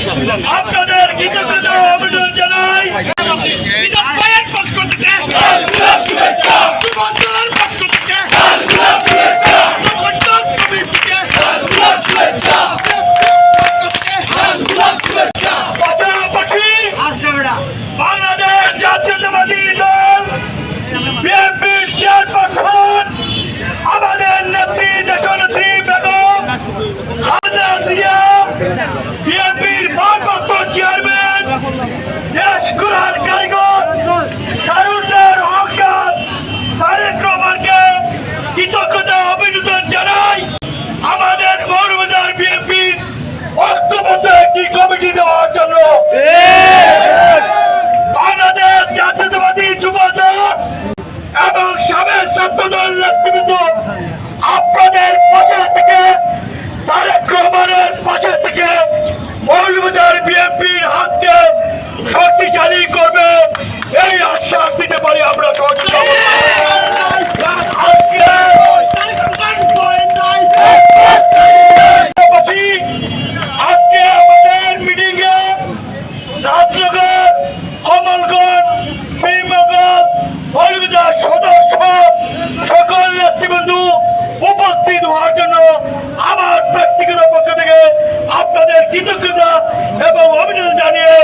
আপনাদের কৃতজ্ঞতা অভিনন্দন জানাই নিজের পায়ের পক্ষ থেকে যুবদলের পক্ষ থেকে যুবদল কমিটি থেকে পাশাপাশি বাংলাদেশ জাতীয়তাবাদী দল বিএনপির চেয়ারপারসন আমাদের নেত্রী দেশনেত্রী বেগম খালেদা জিয়া বিএনপির ভারপ্রাপ্ত চেয়ারম্যান দেশ ঘোরার কারিগর সারুদ্দার হকার তারেক রহমানকে কৃতজ্ঞতা অভিনন্দন জানাই। আমাদের মৌলবাজার বিএনপির এবং সাবেক নেতৃবৃন্দ, আপনাদের পাশে থেকে তারেক রহমানের পাশে থেকে মৌলবাজার বিএনপির হাতকে শক্তিশালী করবে। এই আশ্বাস দিতে পারি আমরা কমলগঞ্জ হরিবিদার সদস্য উপস্থিত হওয়ার জন্য আমার ব্যক্তিগত পক্ষ থেকে আপনাদের কৃতজ্ঞতা এবং অভিনন্দন জানিয়ে